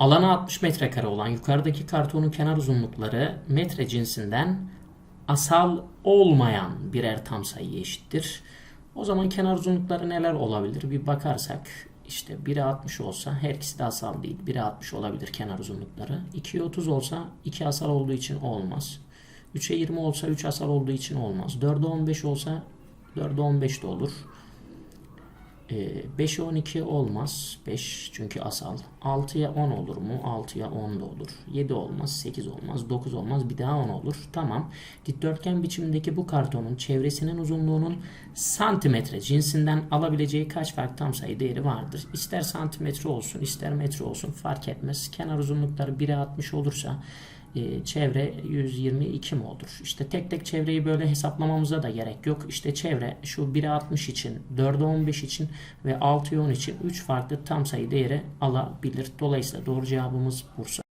Alanı 60 metrekare olan yukarıdaki kartonun kenar uzunlukları metre cinsinden asal olmayan birer tam sayıya eşittir. O zaman kenar uzunlukları neler olabilir bir bakarsak işte 1'e 60 olsa her ikisi de asal değil. 1'e 60 olabilir kenar uzunlukları. 2'ye 30 olsa 2 asal olduğu için olmaz. 3'e 20 olsa 3 asal olduğu için olmaz. 4'e 15 olsa 4'e 15 de olur. Ee, 5'e 12 olmaz. 5 çünkü asal. 6'ya 10 olur mu? 6'ya 10 da olur. 7 olmaz. 8 olmaz. 9 olmaz. Bir daha 10 olur. Tamam. Dikdörtgen biçimindeki bu kartonun çevresinin uzunluğunun santimetre cinsinden alabileceği kaç farklı tam sayı değeri vardır? İster santimetre olsun ister metre olsun fark etmez. Kenar uzunlukları 1'e 60 olursa e, çevre 122 mi? İşte tek tek çevreyi böyle hesaplamamıza da gerek yok. İşte çevre şu 1'e 60 için, 4'e 15 için ve 6'ya 10 için 3 farklı tam sayı değeri alabilir. Dolayısıyla doğru cevabımız Bursa.